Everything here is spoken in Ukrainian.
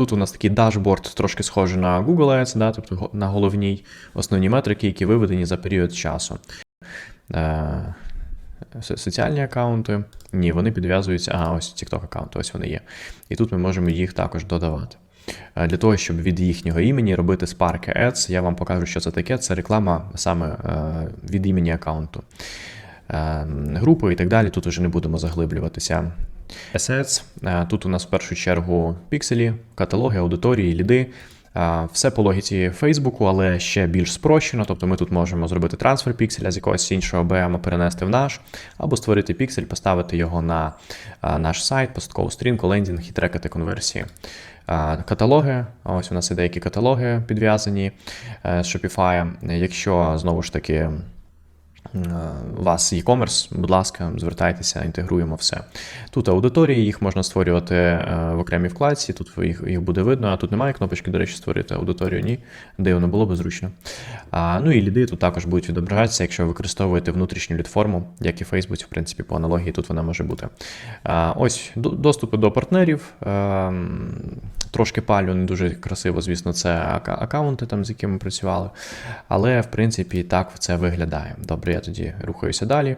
Тут у нас такий дашборд, трошки схожий на Google Ads, да, тобто на головній основні метрики, які виведені за період часу. Е, соціальні аккаунти. Ні, вони підв'язуються. А, ось TikTok аккаунти, ось вони є. І тут ми можемо їх також додавати. Е, Для того, щоб від їхнього імені робити Spark Ads, я вам покажу, що це таке. Це реклама саме е, від імені аккаунту. Е, Групи і так далі. Тут вже не будемо заглиблюватися. Assets. Е, Тут у нас в першу чергу пікселі, каталоги, аудиторії, ліди. Е, Все по логіці Фейсбуку, але ще більш спрощено. Тобто ми тут можемо зробити трансфер пікселя з якогось іншого БМ перенести в наш, або створити піксель, поставити його на е, наш сайт, посткову сторінку, лендінг і трекати конверсії. Каталоги, ось у нас є деякі каталоги підв'язані з Shopify. Якщо знову ж таки у вас e-commerce, будь ласка, звертайтеся, інтегруємо все. Тут аудиторії, їх можна створювати е, в окремій вкладці, тут їх, їх буде видно, а тут немає кнопочки, до речі, створити аудиторію, ні, де воно було би зручно. А, ну і ліди тут також будуть відображатися, якщо використовуєте внутрішню лідформу, як і Фейсбуці, в принципі, по аналогії тут вона може бути. А, ось до- доступи до партнерів. ем, Трошки палю, не дуже красиво, звісно, це аккаунти, там, з якими працювали. Але, в принципі, так це виглядає. Добре, я тоді рухаюся далі.